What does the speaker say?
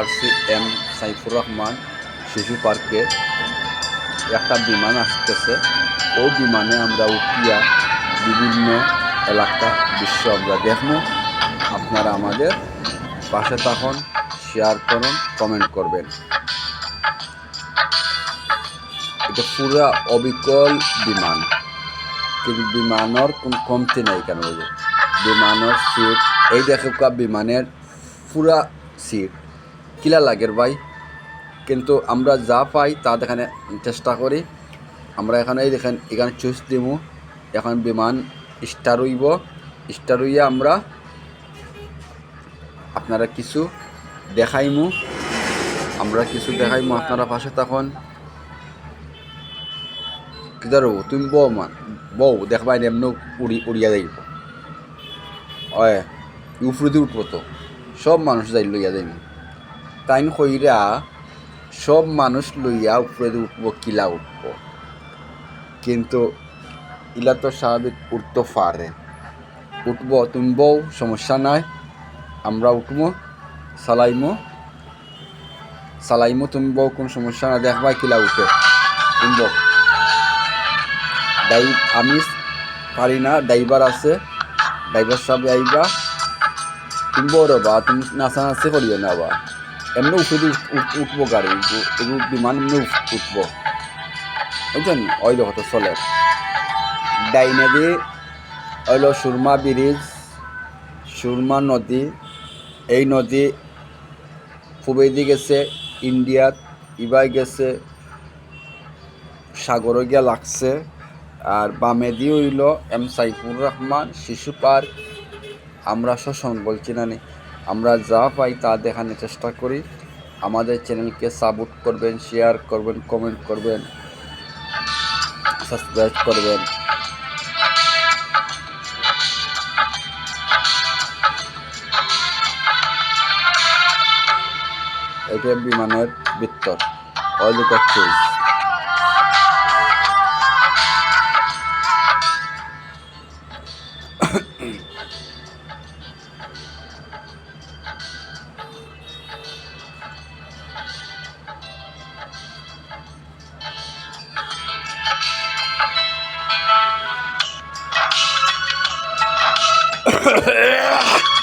আসছি এম সাইফুর রহমান শিশু পার্কে একটা বিমান আসতেছে। ও বিমানে আমরা উঠিয়া বিভিন্ন এলাকা দৃশ্য আমরা দেখব আপনারা আমাদের পাশে তখন শেয়ার করুন কমেন্ট করবেন। এটা পুরা অবিকল বিমান। কিন্তু বিমানের কোন কমতি নাই কেন বিমানের সিট এই দেখে বিমানের পুরা সিট কিলা লাগের ভাই। কিন্তু আমরা যা পাই তা দেখানে চেষ্টা করি। আমরা এখানে এই দেখেন, এখানে চুজ দিমু। এখন বিমান স্টার হইব। স্টার হইয়া আমরা আপনারা কিছু দেখাইমু। আমরা কিছু দেখাইমু আপনারা পাশে তখন। কিদার তুমি বউ মান বউ দেখবাই এমনি উড়ি উড়িয়া যাইব অয় উপরে দিয়ে উঠবো তো। সব মানুষ যাই লইয়া যাইব তাইন কইরা সব মানুষ লইয়া উপরে উঠবো, কিলা উঠবো। কিন্তু ইলা তো স্বাভাবিক উঠতে পারে। উঠব তুমি সমস্যা নাই। আমরা উঠবো সালাইমো। সালাইমো তুমি বউ কোন সমস্যা না দেখবাই কিলা উঠে। তুমি বউ ডাই আমি পারি না, ড্রাইভার আছে। ড্রাইভার সাহেব আইবা। তুমি বড় বা, তুমি নাচানাচি করিও না বা। এমনি উঠে উঠবো গাড়ি বিমান এমনি উঠবো। বুঝছেন? ওই দেখো চলে। ডাইনে দিয়ে হইল সুরমা ব্রিজ, সুরমা নদী, এই নদী দিকে গেছে ইন্ডিয়াত ইবাই গেছে, সাগরে গিয়া লাগছে। আর বামে দিয়ে হইল এম সাইফুর রহমান শিশু পার্ক। আমরা শোষণ বলছি নি। আমরা যা পাই তা দেখানোর চেষ্টা করি। আমাদের চ্যানেলকে সাপোর্ট করবেন, শেয়ার করবেন, কমেন্ট করবেন, সাবস্ক্রাইব করবেন। এটা বিমানের ভিতর। অয়েল করছে Ha